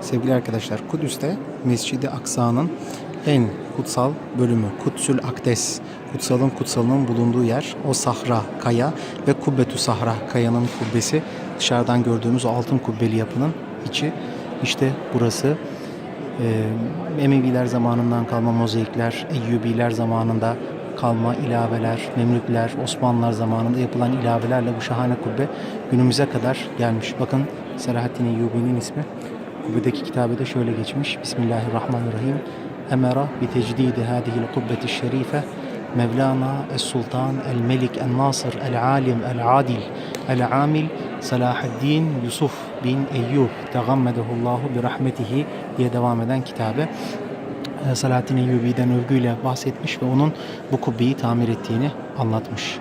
Sevgili arkadaşlar Kudüs'te Mescid-i Aksa'nın en kutsal bölümü Kutsül Akdes. Kutsalın kutsalının bulunduğu yer o sahra, kaya ve Kubbetü Sahra, kayanın kubbesi. Dışarıdan gördüğümüz o altın kubbeli yapının içi. İşte burası. Ee, Emeviler zamanından kalma mozaikler, Eyyubiler zamanında kalma ilaveler, Memlükler, Osmanlılar zamanında yapılan ilavelerle bu şahane kubbe günümüze kadar gelmiş. Bakın Selahaddin Eyyubi'nin ismi. Kubbedeki kitabede şöyle geçmiş. Bismillahirrahmanirrahim. Emera bi tecdidi hadihil kubbeti şerife Mevlana Es-Sultan El-Melik El-Nasır El-Alim El-Adil El-Amil Salahaddin Yusuf bin Eyyub Tegammedehullahu bi rahmetihi diye devam eden kitabe. Selahaddin Eyyubi'den övgüyle bahsetmiş ve onun bu kubbeyi tamir ettiğini anlatmış.